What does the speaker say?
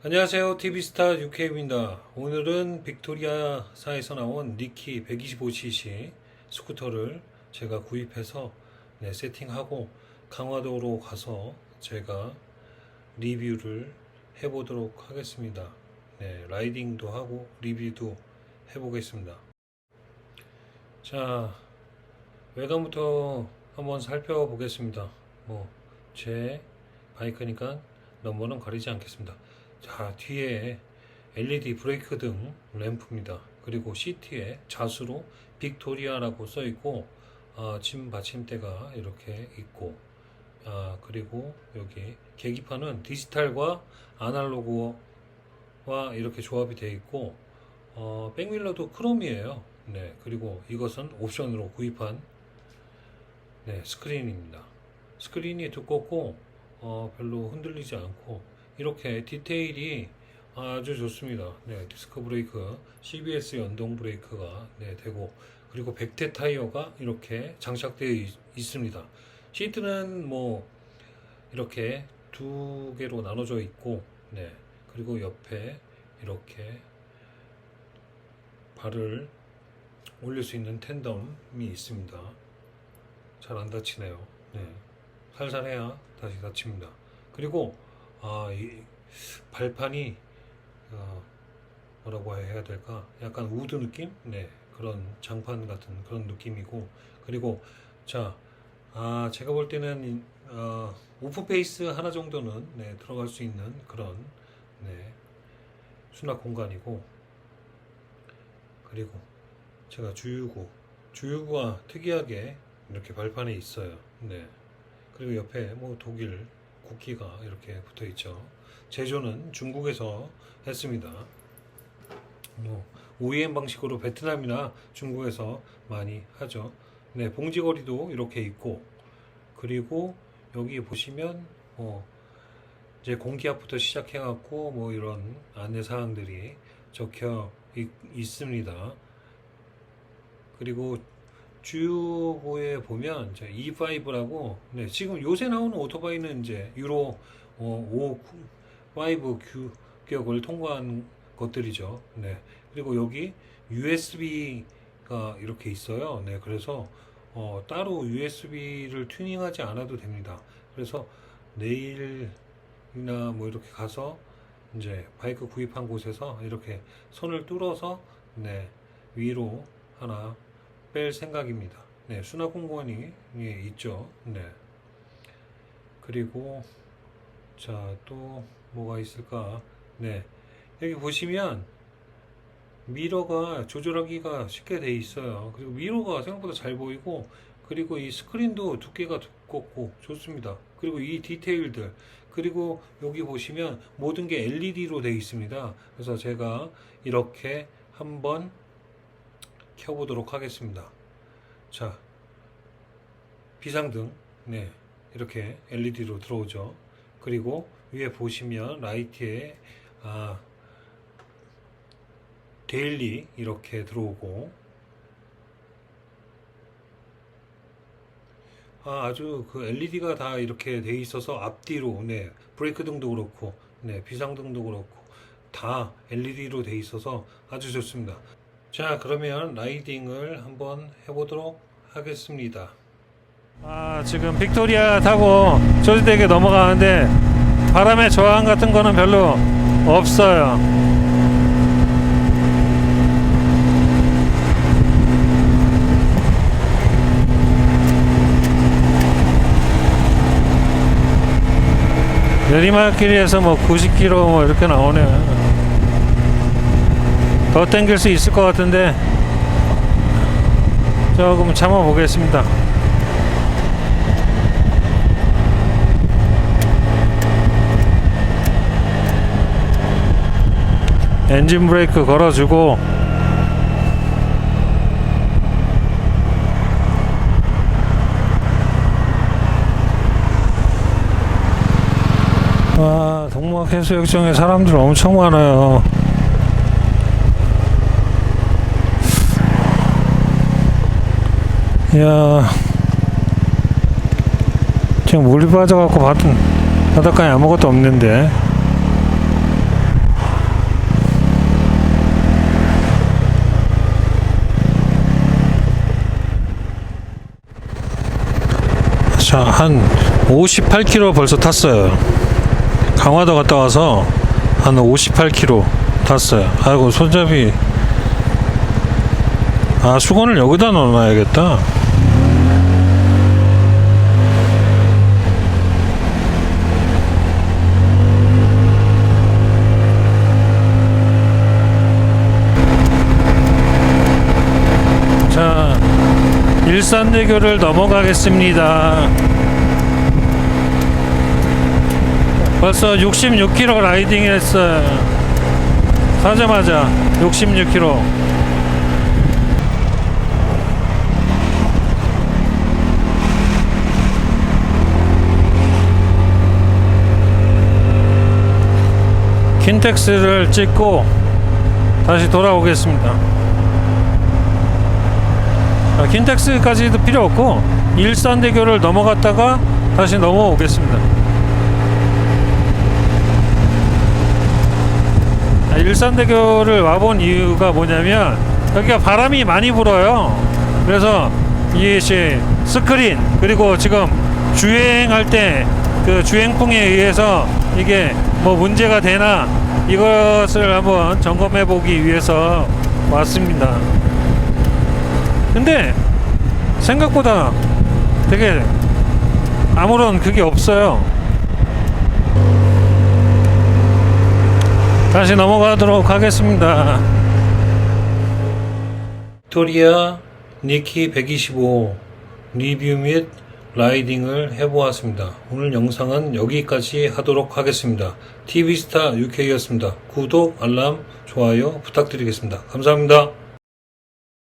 안녕하세요. TV스타 UK입니다. 오늘은 빅토리아사에서 나온 니키 125cc 스쿠터를 제가 구입해서 네, 세팅하고 강화도로 가서 제가 리뷰를 해보도록 하겠습니다. 네, 라이딩도 하고 리뷰도 해보겠습니다. 자, 외관부터 한번 살펴보겠습니다. 뭐, 제 바이크니까 넘버는 가리지 않겠습니다. 자, 뒤에 LED 브레이크 등 램프입니다. 그리고 시트에 자수로 빅토리아라고 써 있고, 아, 짐 받침대가 이렇게 있고, 아, 그리고 여기 계기판은 디지털과 아날로그와 이렇게 조합이 되어 있고, 어, 백밀러도 크롬이에요. 네, 그리고 이것은 옵션으로 구입한 네, 스크린입니다. 스크린이 두껍고, 어, 별로 흔들리지 않고, 이렇게 디테일이 아주 좋습니다. 네, 디스크 브레이크, CBS 연동 브레이크가 네, 되고 그리고 백태 타이어가 이렇게 장착되어 있, 있습니다. 시트는 뭐 이렇게 두 개로 나눠져 있고 네, 그리고 옆에 이렇게 발을 올릴 수 있는 텐덤이 있습니다. 잘 안 다치네요. 네, 살살 해야 다시 다칩니다. 그리고 아, 이 발판이 어, 뭐라고 해야 될까? 약간 우드 느낌? 네, 그런 장판 같은 그런 느낌이고 그리고 자, 아, 제가 볼 때는 이, 어, 오프 페이스 하나 정도는 네, 들어갈 수 있는 그런 네, 수납 공간이고 그리고 제가 주유구 주유구가 특이하게 이렇게 발판에 있어요. 네. 그리고 옆에 뭐 독일 국기가 이렇게 붙어 있죠. 제조는 중국에서 했습니다. 뭐 OEM 방식으로 베트남이나 중국에서 많이 하죠. 네, 봉지거리도 이렇게 있고 그리고 여기 보시면 뭐 이제 공기압부터 시작해 갖고 뭐 이런 안내 사항들이 적혀 있, 있습니다. 그리고 주요보에 보면 이제 E5라고 네, 지금 요새 나오는 오토바이는 이제 유로 어, 5, 5 규격을 통과한 것들이죠. 네. 그리고 여기 USB가 이렇게 있어요. 네. 그래서 어, 따로 USB를 튜닝하지 않아도 됩니다. 그래서 내일이나 뭐 이렇게 가서 이제 바이크 구입한 곳에서 이렇게 손을 뚫어서 네, 위로 하나 뺄 생각입니다. 네, 수납 공간이 예, 있죠. 네. 그리고 자, 또 뭐가 있을까? 네. 여기 보시면 미러가 조절하기가 쉽게 돼 있어요. 그리고 미러가 생각보다 잘 보이고 그리고 이 스크린도 두께가 두껍고 좋습니다. 그리고 이 디테일들 그리고 여기 보시면 모든 게 LED로 되어 있습니다. 그래서 제가 이렇게 한번 켜보도록 하겠습니다. 자, 비상등, 네, 이렇게 LED로 들어오죠. 그리고 위에 보시면 라이트에 아, 데일리 이렇게 들어오고 아, 아주 그 LED가 다 이렇게 돼 있어서 앞뒤로 네, 브레이크 등도 그렇고 네, 비상등도 그렇고 다 LED로 돼 있어서 아주 좋습니다. 자, 그러면 라이딩을 한번 해보도록 하겠습니다. 아, 지금 빅토리아 타고 조지대게 넘어가는데 바람의 저항 같은 거는 별로 없어요. 내리막길에서 뭐 90km 뭐 이렇게 나오네요. 더 땡길 수 있을 것 같은데 조금 참아 보겠습니다. 엔진 브레이크 걸어주고 와 동막 해수욕장에 사람들 엄청 많아요. 야 지금 물이 빠져갖고 바, 바닷가에 아무것도 없는데 자, 한 58km 벌써 탔어요. 강화도 갔다 와서 한 58km 탔어요. 아이고, 손잡이 아, 수건을 여기다 넣어놔야겠다. 자, 일산대교를 넘어가겠습니다. 벌써 66km 라이딩 했어요. 사자마자 66km. 킨텍스를 찍고 다시 돌아오겠습니다. 아, 킨텍스까지도 필요 없고 일산대교를 넘어갔다가 다시 넘어오겠습니다. 아, 일산대교를 와본 이유가 뭐냐면 여기가 바람이 많이 불어요. 그래서 이것이 스크린 그리고 지금 주행할 때 그 주행풍에 의해서 이게 뭐 문제가 되나 이것을 한번 점검해 보기 위해서 왔습니다. 근데 생각보다 되게 아무런 그게 없어요. 다시 넘어가도록 하겠습니다. 빅토리아 니키 125 리뷰 및 라이딩을 해보았습니다. 오늘 영상은 여기까지 하도록 하겠습니다. TV스타 UK였습니다. 구독, 알람, 좋아요 부탁드리겠습니다. 감사합니다.